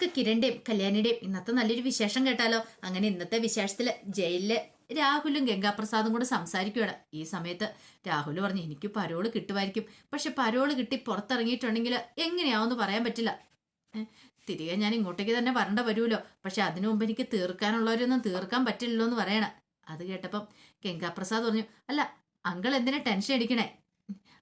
നമുക്ക് കിരണിന്റെയും കല്യാണിയുടെയും. ഇന്നത്തെ നല്ലൊരു വിശേഷം കേട്ടാലോ? അങ്ങനെ ഇന്നത്തെ വിശേഷത്തിൽ ജയിലിൽ രാഹുലും ഗംഗാപ്രസാദും കൂടെ സംസാരിക്കുകയാണ് ഈ സമയത്ത് രാഹുൽ പറഞ്ഞു എനിക്ക് പരോൾ കിട്ടുമായിരിക്കും. പക്ഷെ പരോൾ കിട്ടി പുറത്തിറങ്ങിയിട്ടുണ്ടെങ്കിൽ എങ്ങനെയാവെന്ന് പറയാൻ പറ്റില്ല. തിരികെ ഞാൻ ഇങ്ങോട്ടേക്ക് തന്നെ വരണ്ട വരുമല്ലോ. പക്ഷെ അതിനു മുമ്പ് എനിക്ക് തീർക്കാനുള്ളവരൊന്നും തീർക്കാൻ പറ്റില്ലല്ലോ എന്ന് പറയണ. അത് കേട്ടപ്പം ഗംഗാപ്രസാദ് പറഞ്ഞു അല്ല അങ്കൾ എന്തിനാ ടെൻഷൻ അടിക്കണേ?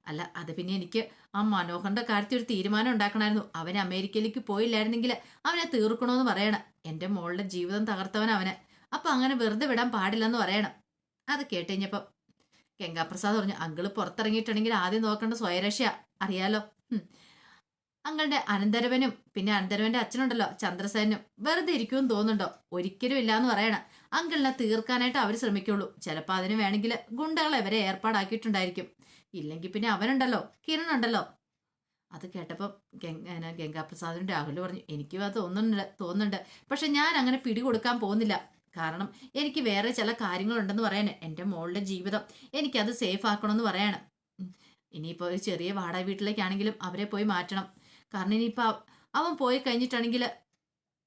അല്ല അത് പിന്നെ എനിക്ക് ആ മനോഹറിന്റെ കാര്യത്തിൽ ഒരു തീരുമാനം ഉണ്ടാക്കണമായിരുന്നു. അവൻ അമേരിക്കയിലേക്ക് പോയില്ലായിരുന്നെങ്കിൽ അവനെ തീർക്കണമെന്ന് പറയണം. എന്റെ മോളുടെ ജീവിതം തകർത്തവൻ അവന്. അപ്പൊ അങ്ങനെ വെറുതെ വിടാൻ പാടില്ലെന്ന് പറയണം. അത് കേട്ടുകഴിഞ്ഞപ്പം ഗംഗാപ്രസാദ് പറഞ്ഞു അങ്കിൾ പുറത്തിറങ്ങിയിട്ടുണ്ടെങ്കിൽ ആദ്യം നോക്കേണ്ട സ്വയരക്ഷ അറിയാലോ. അങ്ങളുടെ അനന്തരവനും പിന്നെ അനന്തരവന്റെ അച്ഛനുണ്ടല്ലോ ചന്ദ്രസേനും വെറുതെ ഇരിക്കുമെന്ന് തോന്നുന്നുണ്ടോ? ഒരിക്കലും ഇല്ലാന്ന് പറയണം. അങ്കിളിനെ തീർക്കാനായിട്ട് അവർ ശ്രമിക്കുള്ളൂ. ചിലപ്പോൾ അതിന് വേണമെങ്കിൽ ഗുണ്ടകളെ വരെ ഏർപ്പാടാക്കിയിട്ടുണ്ടായിരിക്കും. ഇല്ലെങ്കിൽ പിന്നെ അവനുണ്ടല്ലോ കിരൺ ഉണ്ടല്ലോ അത് കേട്ടപ്പം ഗംഗ ഗംഗാപ്രസാദിനും രാഹുൽ പറഞ്ഞു എനിക്കും അത് തോന്നുന്നുണ്ട് തോന്നുന്നുണ്ട്. പക്ഷെ ഞാൻ അങ്ങനെ പിടികൊടുക്കാൻ പോകുന്നില്ല. കാരണം എനിക്ക് വേറെ ചില കാര്യങ്ങളുണ്ടെന്ന് പറയാൻ എന്റെ മോളുടെ ജീവിതം എനിക്കത് സേഫ് ആക്കണമെന്ന് പറയാണ്. ഇനിയിപ്പോൾ ഒരു ചെറിയ വാടക വീട്ടിലേക്കാണെങ്കിലും അവരെ പോയി മാറ്റണം. കാരണം ഇനിയിപ്പോൾ അവൻ പോയി കഴിഞ്ഞിട്ടാണെങ്കിൽ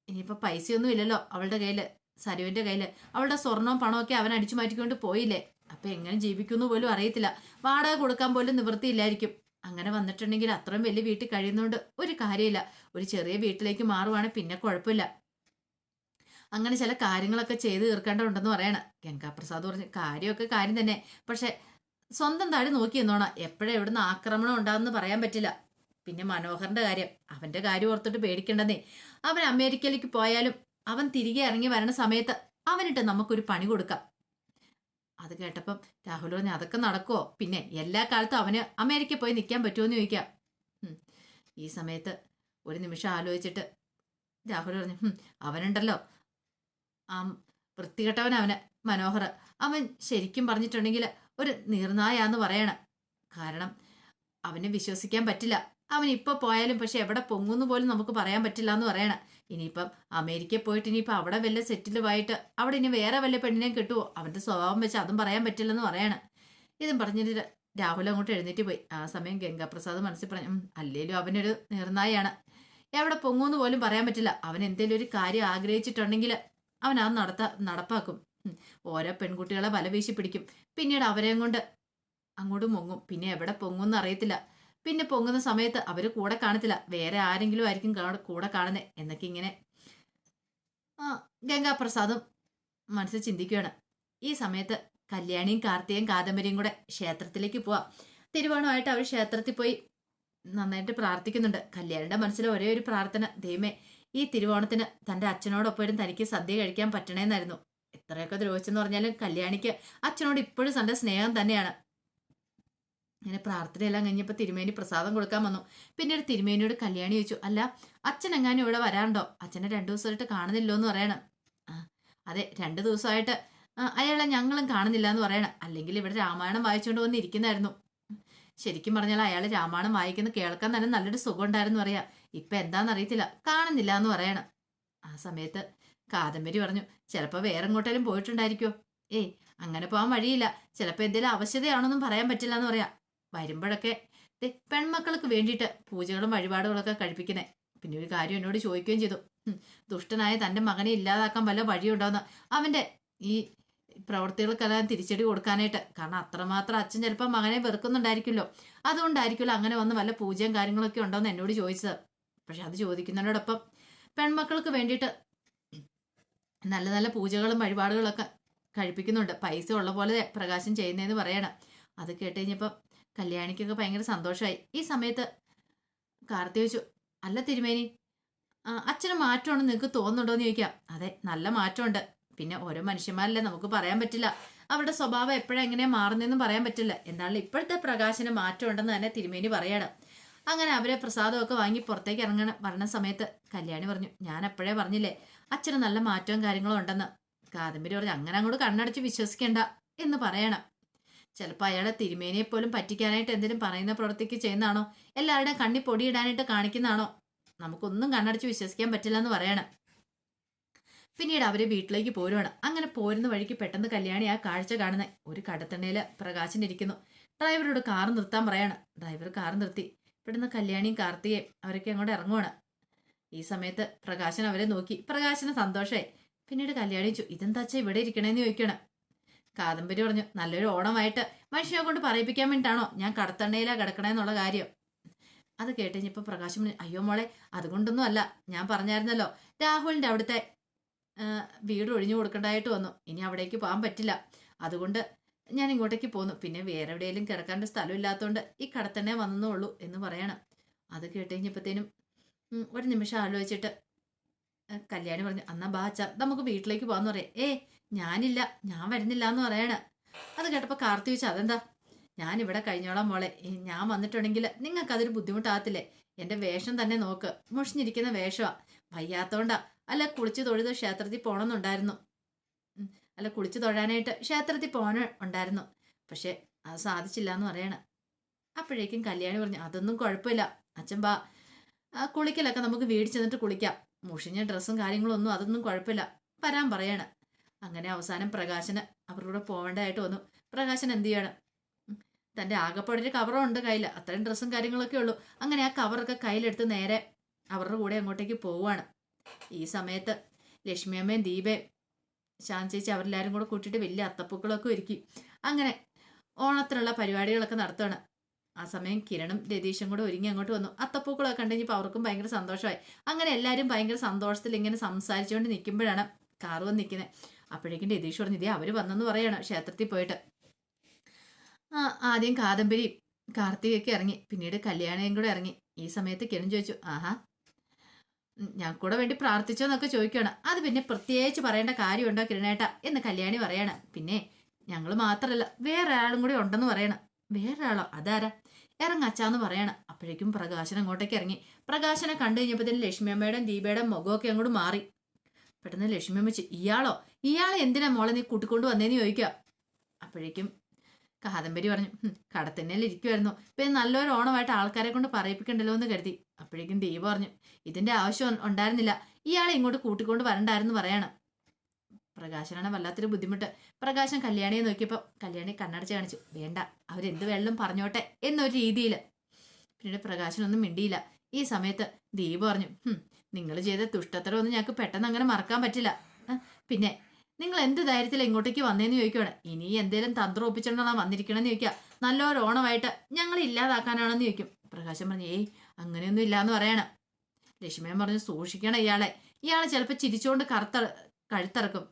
ഇനിയിപ്പോൾ പൈസയൊന്നും ഇല്ലല്ലോ അവളുടെ കയ്യിൽ സരുവിന്റെ കയ്യിൽ അവളുടെ സ്വർണവും പണമൊക്കെ അവൻ അടിച്ചു മാറ്റിക്കൊണ്ട് പോയില്ലേ? അപ്പം എങ്ങനെ ജീവിക്കുമെന്ന് പോലും അറിയത്തില്ല. വാടക കൊടുക്കാൻ പോലും നിവൃത്തിയില്ലായിരിക്കും. അങ്ങനെ വന്നിട്ടുണ്ടെങ്കിൽ അത്രയും വലിയ വീട്ടിൽ കഴിയുന്നതുകൊണ്ട് ഒരു കാര്യമില്ല. ഒരു ചെറിയ വീട്ടിലേക്ക് മാറുവാണെങ്കിൽ പിന്നെ കുഴപ്പമില്ല. അങ്ങനെ ചില കാര്യങ്ങളൊക്കെ ചെയ്ത് തീർക്കേണ്ടതുണ്ടെന്ന് പറയണം. ഗംഗാപ്രസാദ് പറഞ്ഞ കാര്യമൊക്കെ കാര്യം തന്നെ. പക്ഷെ സ്വന്തം താഴെ നോക്കി എന്നോണം എപ്പോഴും എവിടുന്ന് ആക്രമണം ഉണ്ടാകുമെന്ന് പറയാൻ പറ്റില്ല. പിന്നെ മനോഹറിന്റെ കാര്യം. അവന്റെ കാര്യം ഓർത്തിട്ട് പേടിക്കണ്ടെന്നേ. അവൻ അമേരിക്കയിലേക്ക് പോയാലും അവൻ തിരികെ ഇറങ്ങി വരണ സമയത്ത് അവനിട്ട് നമുക്കൊരു പണി കൊടുക്കാം. അത് കേട്ടപ്പം രാഹുൽ പറഞ്ഞു അതൊക്കെ നടക്കുമോ പിന്നെ എല്ലാ കാലത്തും അവന് അമേരിക്ക പോയി നിൽക്കാൻ പറ്റുമോ എന്ന് ചോദിക്കാം ഈ സമയത്ത് ഒരു നിമിഷം ആലോചിച്ചിട്ട് രാഹുൽ പറഞ്ഞു "ഹും, അവനുണ്ടല്ലോ. ആ വൃത്തികെട്ടവൻ അവന് മനോഹർ. അവൻ ശരിക്കും പറഞ്ഞിട്ടുണ്ടെങ്കിൽ ഒരു നീർനായാന്ന് പറയണം. കാരണം അവനെ വിശ്വസിക്കാൻ പറ്റില്ല. അവൻ ഇപ്പൊ പോയാലും പക്ഷെ എവിടെ പൊങ്ങുന്നു പോലും നമുക്ക് പറയാൻ പറ്റില്ല എന്ന് പറയണം. ഇനിയിപ്പം അമേരിക്കയിൽ പോയിട്ട് ഇനിയിപ്പം അവിടെ വല്ല സെറ്റിലുമായിട്ട് അവിടെ ഇനി വേറെ വല്ല പെണ്ണിനെ കിട്ടുമോ അവന്റെ സ്വഭാവം വെച്ച് അതും പറയാൻ പറ്റില്ലെന്ന് പറയണം. ഇതും പറഞ്ഞിട്ട് രാഹുൽ അങ്ങോട്ട് എഴുന്നേറ്റ് പോയി. ആ സമയം ഗംഗാപ്രസാദ് മനസ്സിൽ പറഞ്ഞു അല്ലേലും അവനൊരു നിർണായാണ് എവിടെ പൊങ്ങുമെന്ന് പോലും പറയാൻ പറ്റില്ല. അവൻ എന്തെങ്കിലും ഒരു കാര്യം ആഗ്രഹിച്ചിട്ടുണ്ടെങ്കിൽ അവൻ അത് നടത്ത നടപ്പാക്കും. ഓരോ പെൺകുട്ടികളെ വല വീശി പിടിക്കും. പിന്നീട് അവരെയും കൊണ്ട് അങ്ങോട്ട് പൊങ്ങും. പിന്നെ എവിടെ പൊങ്ങുമെന്ന് അറിയത്തില്ല. പിന്നെ പൊങ്ങുന്ന സമയത്ത് അവർ കൂടെ കാണത്തില്ല. വേറെ ആരെങ്കിലും ആയിരിക്കും കൂടെ കാണുന്നത് എന്നൊക്കെ ഇങ്ങനെ ആ ഗംഗാപ്രസാദും മനസ്സിൽ ചിന്തിക്കുകയാണ്. ഈ സമയത്ത് കല്യാണിയും കാർത്തികയും കാദംബരിയും കൂടെ ക്ഷേത്രത്തിലേക്ക് പോവാം. തിരുവോണമായിട്ട് അവർ ക്ഷേത്രത്തിൽ പോയി നന്നായിട്ട് പ്രാർത്ഥിക്കുന്നുണ്ട്. കല്യാണിയുടെ മനസ്സിൽ ഒരേ ഒരു പ്രാർത്ഥന. ദൈവമേ ഈ തിരുവോണത്തിന് തന്റെ അച്ഛനോടൊപ്പം തനിക്ക് സദ്യ കഴിക്കാൻ പറ്റണേന്നായിരുന്നു. എത്രയൊക്കെ ദ്രോഹിച്ചെന്ന് പറഞ്ഞാലും കല്യാണിക്ക് അച്ഛനോട് ഇപ്പോഴും തന്റെ സ്നേഹം തന്നെയാണ്. ഇങ്ങനെ പ്രാർത്ഥനയെല്ലാം കഴിഞ്ഞപ്പോൾ തിരുമേനി പ്രസാദം കൊടുക്കാൻ വന്നു. പിന്നീട് തിരുമേനിയോട് കല്യാണി ചോദിച്ചു അല്ല അച്ഛൻ എങ്ങാനും ഇവിടെ വരാണ്ടോ അച്ഛനെ രണ്ടു ദിവസമായിട്ട് കാണുന്നില്ലോ എന്ന് പറയണം അതെ രണ്ട് ദിവസമായിട്ട് അയാളെ ഞങ്ങളും കാണുന്നില്ല എന്ന് പറയണം. അല്ലെങ്കിൽ ഇവിടെ രാമായണം വായിച്ചുകൊണ്ട് വന്നിരിക്കുന്നായിരുന്നു ശരിക്കും പറഞ്ഞാൽ അയാൾ രാമായണം വായിക്കുന്ന കേൾക്കാൻ തന്നെ നല്ലൊരു സുഖം ഉണ്ടായിരുന്നു പറയാം. ഇപ്പം എന്താണെന്ന് അറിയത്തില്ല. കാണുന്നില്ല എന്ന് പറയണം. ആ സമയത്ത് കാദംബരി പറഞ്ഞു ചിലപ്പോൾ വേറെ എങ്ങോട്ടേലും പോയിട്ടുണ്ടായിരിക്കുമോ ഏയ് അങ്ങനെ പോകാൻ വഴിയില്ല. ചിലപ്പോൾ എന്തെങ്കിലും ആവശ്യതയാണോന്നും പറയാൻ പറ്റില്ല എന്ന് പറയാം. വരുമ്പോഴൊക്കെ ദേ പെൺമക്കൾക്ക് വേണ്ടിയിട്ട് പൂജകളും വഴിപാടുകളൊക്കെ കഴിപ്പിക്കുന്നേ. പിന്നെ ഒരു കാര്യം എന്നോട് ചോദിക്കുകയും ചെയ്തു. ദുഷ്ടനായ തന്റെ മകനെ ഇല്ലാതാക്കാൻ വല്ല വഴിയുണ്ടോയെന്ന് അവന്റെ ഈ പ്രവൃത്തികൾക്കെല്ലാം തിരിച്ചടി കൊടുക്കാനായിട്ട്. കാരണം അത്രമാത്രം അച്ഛൻ ചിലപ്പോൾ മകനെ വെറുക്കുന്നുണ്ടായിരിക്കുമല്ലോ. അതുകൊണ്ടായിരിക്കുമല്ലോ അങ്ങനെ വന്ന് വല്ല പൂജയും കാര്യങ്ങളൊക്കെ ഉണ്ടോന്ന് എന്നോട് ചോദിച്ചത്. പക്ഷെ അത് ചോദിക്കുന്നതിനോടൊപ്പം പെൺമക്കൾക്ക് വേണ്ടിയിട്ട് നല്ല നല്ല പൂജകളും വഴിപാടുകളൊക്കെ കഴിപ്പിക്കുന്നുണ്ട്. പൈസ ഉള്ള പോലെ പ്രകാശം ചെയ്യുന്നതെന്ന് പറയണം. അത് കേട്ട് കഴിഞ്ഞപ്പം കല്യാണിക്കൊക്കെ ഭയങ്കര സന്തോഷമായി ഈ സമയത്ത് കാർത്തി ചോദിച്ചു അല്ല തിരുമേനി അച്ഛന് മാറ്റമാണെന്ന് നിങ്ങൾക്ക് തോന്നുന്നുണ്ടോ എന്ന് ചോദിക്കാം. അതെ നല്ല മാറ്റമുണ്ട്. പിന്നെ ഓരോ മനുഷ്യന്മാരല്ലേ നമുക്ക് പറയാൻ പറ്റില്ല. അവരുടെ സ്വഭാവം എപ്പോഴും എങ്ങനെയാ മാറുന്നതെന്നും പറയാൻ പറ്റില്ല. എന്നാലും ഇപ്പോഴത്തെ പ്രകാശന് മാറ്റമുണ്ടെന്ന് തന്നെ തിരുമേനി പറയാണ്. അങ്ങനെ അവരെ പ്രസാദമൊക്കെ വാങ്ങി പുറത്തേക്ക് ഇറങ്ങണ വരണ സമയത്ത് കല്യാണി പറഞ്ഞു ഞാൻ എപ്പോഴേ പറഞ്ഞില്ലേ അച്ഛന് നല്ല മാറ്റവും കാര്യങ്ങളും ഉണ്ടെന്ന്. കാദംബരി പറഞ്ഞു അങ്ങനെ അങ്ങോട്ട് കണ്ണടച്ച് വിശ്വസിക്കേണ്ട എന്ന് പറയണം. ചിലപ്പോൾ അയാളെ തിരുമേനിയെ പോലും പറ്റിക്കാനായിട്ട് എന്തെങ്കിലും പറയുന്ന പ്രവൃത്തിക്ക് ചെയ്യുന്നതാണോ? എല്ലാവരുടെയും കണ്ണി പൊടിയിടാനായിട്ട് കാണിക്കുന്നതാണോ? നമുക്കൊന്നും കണ്ണടച്ച് വിശ്വസിക്കാൻ പറ്റില്ല എന്ന് പറയണം. പിന്നീട് അവർ വീട്ടിലേക്ക് പോരുവാണ്. അങ്ങനെ പോരുന്ന വഴിക്ക് പെട്ടെന്ന് കല്യാണി ആ കാഴ്ച കാണുന്ന ഒരു കടത്തണ്ണയിൽ പ്രകാശൻ ഇരിക്കുന്നു. ഡ്രൈവറോട് കാർ നിർത്താൻ പറയാണ്. ഡ്രൈവർ കാർ നിർത്തി. ഇവിടുന്ന് കല്യാണിയും കാർത്തികയും അവരൊക്കെ അങ്ങോട്ട് ഇറങ്ങുവാണ്. ഈ സമയത്ത് പ്രകാശൻ അവരെ നോക്കി. പ്രകാശന് സന്തോഷമായി പിന്നീട് കല്യാണി ചോ ഇതെന്താ ഇവിടെ ഇരിക്കണേന്ന് ചോദിക്കണം കാദംബരി പറഞ്ഞു നല്ലൊരു ഓണമായിട്ട് മനുഷ്യനെ കൊണ്ട് പറയിപ്പിക്കാൻ വേണ്ടിയിട്ടാണോ ഞാൻ കടത്തണ്ണയിലാ കിടക്കണേന്നുള്ള കാര്യം? അത് കേട്ട് കഴിഞ്ഞപ്പോൾ പ്രകാശം അയ്യോ മോളെ അതുകൊണ്ടൊന്നും അല്ല. ഞാൻ പറഞ്ഞായിരുന്നല്ലോ രാഹുലിന്റെ അവിടുത്തെ വീട് ഒഴിഞ്ഞു കൊടുക്കേണ്ടതായിട്ട് വന്നു. ഇനി അവിടേക്ക് പോകാൻ പറ്റില്ല. അതുകൊണ്ട് ഞാൻ ഇങ്ങോട്ടേക്ക് പോന്നു. പിന്നെ വേറെ എവിടെയെങ്കിലും കിടക്കാണ്ട് സ്ഥലം ഇല്ലാത്തതുകൊണ്ട് ഈ കടത്തന്നെ വന്നേ ഉള്ളൂ എന്ന് പറയണം. അത് കേട്ട് കഴിഞ്ഞപ്പോഴത്തേനും ഉം, ഒരു നിമിഷം ആലോചിച്ചിട്ട് കല്യാണി പറഞ്ഞു അന്നാ ബാച്ച നമുക്ക് വീട്ടിലേക്ക് പോകാന്ന് പറയാം. ഏ ഞാനില്ല ഞാൻ വരുന്നില്ല എന്ന് പറയണ. അത് കേട്ടപ്പോൾ കാർത്തി ചോദിച്ചു അതെന്താ? ഞാൻ ഇവിടെ കഴിഞ്ഞോളാം മോളെ. ഞാൻ വന്നിട്ടുണ്ടെങ്കിൽ നിങ്ങൾക്ക് അതൊരു ബുദ്ധിമുട്ടാകത്തില്ലേ? എന്റെ വേഷം തന്നെ നോക്ക്. മുഷിഞ്ഞിരിക്കുന്ന വേഷമാ വയ്യാത്തോണ്ടാ. അല്ല കുളിച്ച് തൊഴുത് ക്ഷേത്രത്തിൽ പോകണമെന്നുണ്ടായിരുന്നു അല്ല കുളിച്ച് തൊഴാനായിട്ട് ക്ഷേത്രത്തിൽ പോകാൻ ഉണ്ടായിരുന്നു. പക്ഷെ അത് സാധിച്ചില്ല എന്ന് പറയണ. അപ്പോഴേക്കും കല്യാണി പറഞ്ഞു അതൊന്നും കുഴപ്പമില്ല. അച്ഛൻ ബാ കുളിക്കലൊക്കെ നമുക്ക് വീട് ചെന്നിട്ട് കുളിക്കാം. മുഷിഞ്ഞ ഡ്രസ്സും കാര്യങ്ങളും ഒന്നും അതൊന്നും കുഴപ്പമില്ല. വരാൻ പറയാണ്. അങ്ങനെ അവസാനം പ്രകാശന് അവരുടെ കൂടെ പോവേണ്ടതായിട്ട് വന്നു. പ്രകാശൻ എന്ത് ചെയ്യണം? തന്റെ ആകപ്പാടിന്റെ കവറും ഉണ്ട് കയ്യിൽ അത്രയും ഡ്രസ്സും കാര്യങ്ങളൊക്കെ ഉള്ളൂ. അങ്ങനെ ആ കവറൊക്കെ കയ്യിലെടുത്ത് നേരെ അവരുടെ കൂടെ അങ്ങോട്ടേക്ക് പോവുകയാണ്. ഈ സമയത്ത് ലക്ഷ്മിയമ്മയും ദീപയും ശാന്തി ചേച്ചി അവരെല്ലാവരും കൂടെ കൂട്ടിയിട്ട് വലിയ അത്തപ്പൂക്കളൊക്കെ ഒരുക്കി. അങ്ങനെ ഓണത്തിനുള്ള പരിപാടികളൊക്കെ നടത്തുകയാണ്. ആ സമയം കിരണും രതീഷും കൂടെ ഒരുങ്ങി അങ്ങോട്ട് വന്നു. അത്തപ്പൂക്കളൊക്കെ കണ്ടു ഇപ്പോൾ അവർക്കും ഭയങ്കര സന്തോഷമായി. അങ്ങനെ എല്ലാവരും ഭയങ്കര സന്തോഷത്തിൽ ഇങ്ങനെ സംസാരിച്ചുകൊണ്ട് നിൽക്കുമ്പോഴാണ് കാറ് വന്ന് നിൽക്കുന്നത്. അപ്പോഴേക്കും രതീഷ് പറഞ്ഞു ഇതേ അവർ വന്നെന്ന് പറയാണ് ക്ഷേത്രത്തിൽ പോയിട്ട്. ആ ആദ്യം കാദംബരി കാർത്തികയൊക്കെ ഇറങ്ങി പിന്നീട് കല്യാണിയും കൂടെ ഇറങ്ങി. ഈ സമയത്ത് കിരൺ ചോദിച്ചു ആഹാ ഞാൻ കൂടെ വേണ്ടി പ്രാർത്ഥിച്ചോന്നൊക്കെ ചോദിക്കുകയാണ്. അത് പിന്നെ പ്രത്യേകിച്ച് പറയേണ്ട കാര്യമുണ്ടോ കിരണേട്ട? എന്ന് കല്യാണി പറയണം. പിന്നെ ഞങ്ങൾ മാത്രമല്ല വേറെ ആളും കൂടി ഉണ്ടെന്ന് പറയണം. വേറെ ആളോ അതാരാ ഇറങ്ങച്ചാന്ന് പറയണം. അപ്പോഴേക്കും പ്രകാശൻ അങ്ങോട്ടേക്ക് ഇറങ്ങി. പ്രകാശനെ കണ്ടു കഴിഞ്ഞപ്പോഴത്തേനും ലക്ഷ്മിയമ്മയുടെയും ദീപയുടെയും മുഖമൊക്കെ അങ്ങോട്ട് മാറി. പെട്ടെന്ന് ലക്ഷ്മിയമ്മ വെച്ച് ഇയാളോ? ഇയാളെ എന്തിനാ മോളെ നീ കൂട്ടിക്കൊണ്ട് വന്നേന്ന് ചോദിക്കുക? അപ്പോഴേക്കും കാദംബരി പറഞ്ഞു "ഹും, കടത്തന്നേൽ ഇരിക്കുമായിരുന്നു പിന്നെ നല്ലൊരു ഓണമായിട്ട് ആൾക്കാരെ കൊണ്ട് പറയിപ്പിക്കണ്ടല്ലോ എന്ന് കരുതി. അപ്പോഴേക്കും ദീപ പറഞ്ഞു ഇതിന്റെ ആവശ്യം ഉണ്ടായിരുന്നില്ല. ഇയാളെ ഇങ്ങോട്ട് കൂട്ടിക്കൊണ്ട് വരണ്ടായിരുന്നു പറയണം. പ്രകാശനാണ് വല്ലാത്തൊരു ബുദ്ധിമുട്ട്. പ്രകാശൻ കല്യാണിയെ നോക്കിയപ്പോൾ കല്യാണി കണ്ണടച്ച് കാണിച്ചു വേണ്ട അവരെന്ത് വെള്ളം പറഞ്ഞോട്ടെ എന്നൊരു രീതിയിൽ പിന്നീട് പ്രകാശനൊന്നും മിണ്ടിയില്ല. ഈ സമയത്ത് ദീപ പറഞ്ഞു നിങ്ങൾ ചെയ്ത ദുഷ്ടത്തരമൊന്നും ഞങ്ങൾക്ക് പെട്ടെന്ന് അങ്ങനെ മറക്കാൻ പറ്റില്ല. പിന്നെ നിങ്ങൾ എന്ത് ധൈര്യത്തിൽ ഇങ്ങോട്ടേക്ക് വന്നേന്ന് ചോദിക്കുവാണ്. ഇനി എന്തേലും തന്ത്രം ഒപ്പിച്ചിട്ടുണ്ടോ വന്നിരിക്കണമെന്ന് ചോദിക്കുക നല്ലൊരു ഓണമായിട്ട് ഞങ്ങൾ ഇല്ലാതാക്കാനാണെന്ന് ചോദിക്കും. പ്രകാശം പറഞ്ഞു ഏയ് അങ്ങനെയൊന്നും ഇല്ലാന്ന് പറയണം. ലക്ഷ്മിയൻ പറഞ്ഞു സൂക്ഷിക്കണം ഇയാളെ. ഇയാളെ ചിലപ്പോൾ ചിരിച്ചുകൊണ്ട് കറുത്ത കഴുത്തിറക്കും.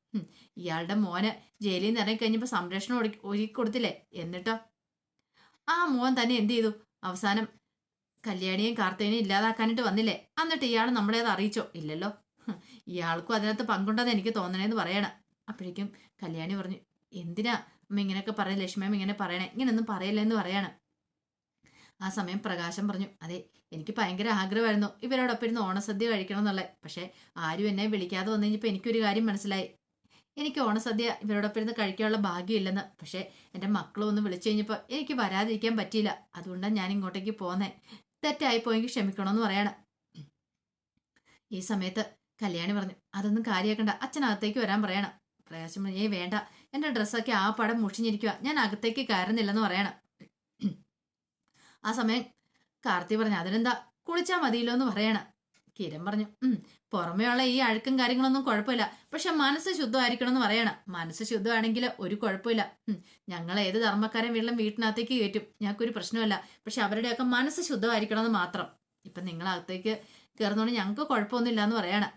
ഇയാളുടെ മോന് ജയിലിൽ നിന്ന് ഇറങ്ങി കഴിഞ്ഞപ്പോൾ സംരക്ഷണം ഒരുക്കി കൊടുത്തില്ലേ? എന്നിട്ടോ? ആ മോൻ തന്നെ എന്ത് ചെയ്തു? അവസാനം കല്യാണിയും കാർത്തേനെയും ഇല്ലാതാക്കാനായിട്ട് വന്നില്ലേ? എന്നിട്ട് ഇയാൾ നമ്മളേത് അറിയിച്ചോ? ഇല്ലല്ലോ. ഇയാൾക്കും അതിനകത്ത് പങ്കുണ്ടെന്ന് എനിക്ക് തോന്നണേന്ന് പറയണം. അപ്പോഴേക്കും കല്യാണി പറഞ്ഞു എന്തിനാ അമ്മ ഇങ്ങനെയൊക്കെ പറയുന്നത് ലക്ഷ്മിയമ്മ ഇങ്ങനെ പറയണേ? ഇങ്ങനെയൊന്നും പറയില്ലെന്ന് പറയണം. ആ സമയം പ്രകാശം പറഞ്ഞു അതെ എനിക്ക് ഭയങ്കര ആഗ്രഹമായിരുന്നു ഇവരോടൊപ്പം ഇരുന്ന് ഓണസദ്യ കഴിക്കണം എന്നുള്ളത്. പക്ഷേ ആരും എന്നെ വിളിക്കാതെ വന്നു കഴിഞ്ഞപ്പോൾ എനിക്കൊരു കാര്യം മനസ്സിലായി. എനിക്ക് ഓണസദ്യ ഇവരോടൊപ്പം ഇരുന്ന് കഴിക്കാനുള്ള ഭാഗ്യമില്ലെന്ന്. പക്ഷേ എന്റെ മക്കളൊന്ന് വിളിച്ചു കഴിഞ്ഞപ്പോൾ എനിക്ക് വരാതിരിക്കാൻ പറ്റിയില്ല. അതുകൊണ്ടാണ് ഞാൻ ഇങ്ങോട്ടേക്ക് പോന്നേ. തെറ്റായി പോയെങ്കിൽ ക്ഷമിക്കണമെന്ന് പറയാണ്. ഈ സമയത്ത് കല്യാണി പറഞ്ഞു അതൊന്നും കാര്യമാക്കണ്ട അച്ഛനകത്തേക്ക് വരാൻ പറയണം. പ്രയാസം ഏ വേണ്ട എന്റെ ഡ്രസ്സൊക്കെ ആ പടം മുഷിഞ്ഞിരിക്കുക ഞാൻ അകത്തേക്ക് കയറുന്നില്ലെന്ന് പറയണം. ആ സമയം കാർത്തി പറഞ്ഞു അതിനെന്താ കുളിച്ചാൽ മതിയല്ലോ എന്ന് പറയണം. കിരൺ പറഞ്ഞു ഉം പുറമേയുള്ള ഈ അഴുക്കും കാര്യങ്ങളൊന്നും കുഴപ്പമില്ല. പക്ഷെ മനസ്സ് ശുദ്ധമായിരിക്കണം എന്ന് പറയണം. മനസ്സ് ശുദ്ധമാണെങ്കിൽ ഒരു കുഴപ്പമില്ല. ഞങ്ങൾ ഏത് ധർമ്മക്കാരൻ വീട്ടിലും വീട്ടിനകത്തേക്ക് കയറ്റും. ഞങ്ങൾക്കൊരു പ്രശ്നമല്ല പക്ഷെ അവരുടെയൊക്കെ മനസ്സ് ശുദ്ധമായിരിക്കണം എന്ന് മാത്രം. ഇപ്പം നിങ്ങളകത്തേക്ക് കയറുന്നതുകൊണ്ട് ഞങ്ങൾക്ക് കുഴപ്പമൊന്നുമില്ല എന്ന് പറയണം.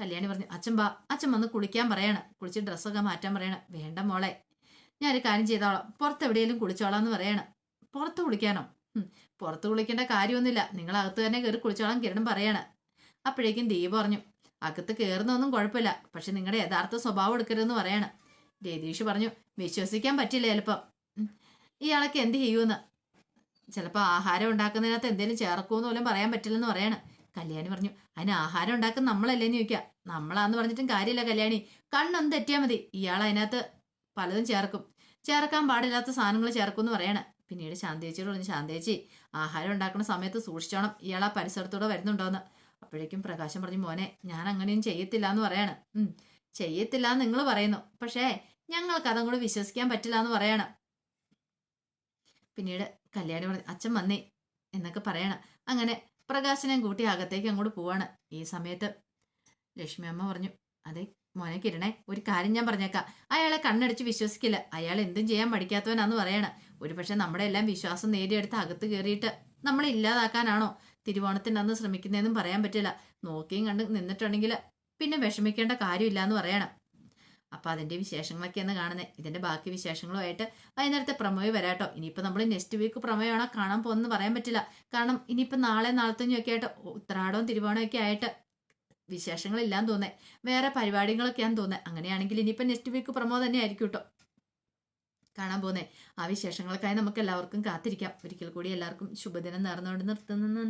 കല്യാണി പറഞ്ഞു അച്ഛൻ ബാ അച്ഛൻ വന്ന് കുളിക്കാൻ പറയണം. കുളിച്ച് ഡ്രസ്സൊക്കെ മാറ്റാൻ പറയണം. വേണ്ട മോളെ. ഞാനൊരു കാര്യം ചെയ്തോളാം. പുറത്തെവിടെയെങ്കിലും കുളിച്ചോളാം എന്ന് പറയണം. പുറത്ത് കുളിക്കാനോ? പുറത്ത് കുളിക്കേണ്ട കാര്യമൊന്നുമില്ല. നിങ്ങൾ അകത്ത് തന്നെ കയറി കുളിച്ചോളാം കിരണം പറയാണ്. അപ്പോഴേക്കും ദീപ പറഞ്ഞു അകത്ത് കയറുന്നൊന്നും കുഴപ്പമില്ല. പക്ഷെ നിങ്ങളുടെ യഥാർത്ഥ സ്വഭാവം എടുക്കരുതെന്ന് പറയാണ്. രതീഷ് പറഞ്ഞു വിശ്വസിക്കാൻ പറ്റില്ല ചിലപ്പം. ഇയാളൊക്കെ എന്ത് ചെയ്യുമെന്ന്? ചിലപ്പോൾ ആഹാരം ഉണ്ടാക്കുന്നതിനകത്ത് എന്തെങ്കിലും ചേർക്കുമെന്ന് പോലും പറയാൻ പറ്റില്ലെന്ന് പറയാണ്. കല്യാണി പറഞ്ഞു അതിന് ആഹാരം ഉണ്ടാക്കുന്ന നമ്മളല്ലേ എന്ന് ചോദിക്കുക. നമ്മളാന്ന് പറഞ്ഞിട്ടും കാര്യമില്ല കല്യാണി. കണ്ണൊന്ന് തെറ്റിയാൽ മതി. ഇയാൾ അതിനകത്ത് പലതും ചേർക്കും. ചേർക്കാൻ പാടില്ലാത്ത സാധനങ്ങൾ ചേർക്കുമെന്ന് പറയണം. പിന്നീട് ശാന്തേച്ചിയോട് പറഞ്ഞു ശാന്തേച്ചി ആഹാരം ഉണ്ടാക്കുന്ന സമയത്ത് സൂക്ഷിച്ചോണം. ഇയാൾ ആ പരിസരത്തൂടെ വരുന്നുണ്ടോന്ന്. അപ്പോഴേക്കും പ്രകാശം പറഞ്ഞു മോനെ ഞാൻ അങ്ങനെയും ചെയ്യത്തില്ല എന്ന് പറയാണ്. ചെയ്യത്തില്ല എന്ന് നിങ്ങൾ പറയുന്നു. പക്ഷേ ഞങ്ങൾക്ക് അതും കൂടെ വിശ്വസിക്കാൻ പറ്റില്ല എന്ന് പറയണം. പിന്നീട് കല്യാണി പറഞ്ഞു അച്ഛൻ വന്നേ എന്നൊക്കെ പറയണം. അങ്ങനെ പ്രകാശനെയും കൂട്ടി അകത്തേക്ക് അങ്ങോട്ട് പോവാണ്. ഈ സമയത്ത് ലക്ഷ്മി അമ്മ പറഞ്ഞു അതെ മോനെ കിരണേ ഒരു കാര്യം ഞാൻ പറഞ്ഞേക്കാം. അയാളെ കണ്ണടിച്ച് വിശ്വസിക്കില്ല. അയാൾ എന്തും ചെയ്യാൻ പഠിക്കാത്തവനാന്ന് പറയണ. ഒരു പക്ഷെ നമ്മുടെ എല്ലാം വിശ്വാസം നേടിയെടുത്ത് അകത്ത് കയറിയിട്ട് നമ്മളെ ഇല്ലാതാക്കാനാണോ തിരുവോണത്തിന്റെ അന്ന് ശ്രമിക്കുന്നതെന്നും പറയാൻ പറ്റില്ല. നോക്കിയും കണ്ട് നിന്നിട്ടുണ്ടെങ്കിൽ പിന്നെ വിഷമിക്കേണ്ട കാര്യമില്ല എന്ന് പറയണം. അപ്പം അതിന്റെ വിശേഷങ്ങളൊക്കെയാണ് കാണുന്നത് ഇതിന്റെ ബാക്കി വിശേഷങ്ങളുമായിട്ട് വൈകുന്നേരത്തെ പ്രമോയി വരാട്ടോ ഇനിയിപ്പോൾ നമ്മൾ നെക്സ്റ്റ് വീക്ക് പ്രമേയമാണോ കാണാൻ പോകുന്നത് പറയാൻ പറ്റില്ല. കാരണം ഇനിയിപ്പോൾ നാളെ നാളത്തഞ്ഞൊക്കെ ആയിട്ട് ഉത്രാടവും തിരുവോണവും ഒക്കെ ആയിട്ട് വിശേഷങ്ങളില്ലാന്ന് തോന്നേ വേറെ പരിപാടികളൊക്കെയാന്ന് തോന്നേ അങ്ങനെയാണെങ്കിൽ ഇനിയിപ്പോൾ നെക്സ്റ്റ് വീക്ക് പ്രമോ തന്നെ ആയിരിക്കും കേട്ടോ. കാണാൻ പോകുന്നത് ആ വിശേഷങ്ങൾക്കായി നമുക്ക് എല്ലാവർക്കും കാത്തിരിക്കാം. ഒരിക്കൽ കൂടി എല്ലാവർക്കും ശുഭദിനം നേർന്നുകൊണ്ട് നിർത്തുന്നു.